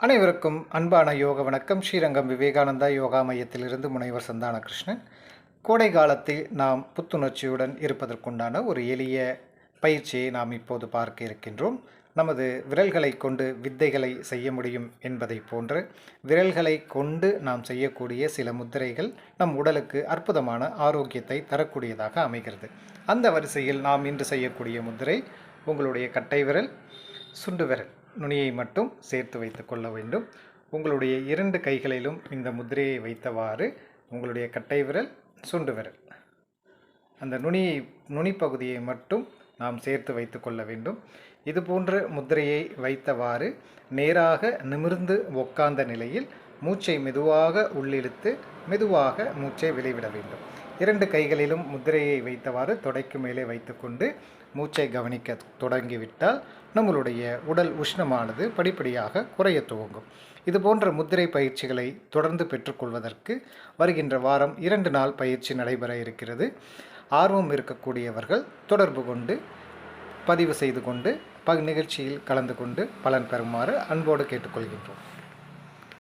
அனைவருக்கும் அன்பான யோக வணக்கம். ஸ்ரீரங்கம் விவேகானந்தா யோகா மையத்திலிருந்து முனைவர் சந்தான கிருஷ்ணன் கோடை காலத்தில் நாம் புத்துணர்ச்சியுடன் இருப்பதற்குண்டான ஒரு எளிய பயிற்சியை நாம் இப்போது பார்க்க இருக்கின்றோம். நமது விரல்களை கொண்டு வித்தைகளை செய்ய முடியும் என்பதை போன்று விரல்களை கொண்டு நாம் செய்யக்கூடிய சில முத்திரைகள் நம் உடலுக்கு அற்புதமான ஆரோக்கியத்தை தரக்கூடியதாக அமைகிறது. அந்த வரிசையில் நாம் இன்று செய்யக்கூடிய முத்திரை உங்களுடைய கட்டை விரல் சுண்டு விரல். நுனியை மட்டும் சேர்த்து வைத்து கொள்ள வேண்டும். உங்களுடைய இரண்டு கைகளிலும் இந்த முத்திரையை வைத்தவாறு உங்களுடைய கட்டை விரல் சுண்டு விரல். அந்த நுனியை நுனிப்பகுதியை மட்டும் நாம் சேர்த்து வைத்து கொள்ள வேண்டும். இது போன்ற முத்திரையை வைத்தவாறு நேராக நிமிர்ந்து உட்கார்ந்த நிலையில் மூச்சை மெதுவாக உள்ளிழுத்து மெதுவாக மூச்சை வெளிவிட வேண்டும். இரண்டு கைகளிலும் முத்திரையை வைத்தவாறு தொடைக்கு மேலே வைத்துக்கொண்டு மூச்சை கவனிக்க தொடங்கிவிட்டால் நம்மளுடைய உடல் உஷ்ணமானது படிப்படியாக குறைய துவங்கும். இது போன்ற முத்திரை பயிற்சிகளை தொடர்ந்து பெற்றுக்கொள்வதற்கு வருகின்ற வாரம் இரண்டு நாள் பயிற்சி நடைபெற இருக்கிறது. ஆர்வம் இருக்கக்கூடியவர்கள் தொடர்பு கொண்டு பதிவு செய்து கொண்டு ப நிகழ்ச்சியில் கலந்து கொண்டு பலன் பெறுமாறு அன்போடு கேட்டுக்கொள்கின்றோம்.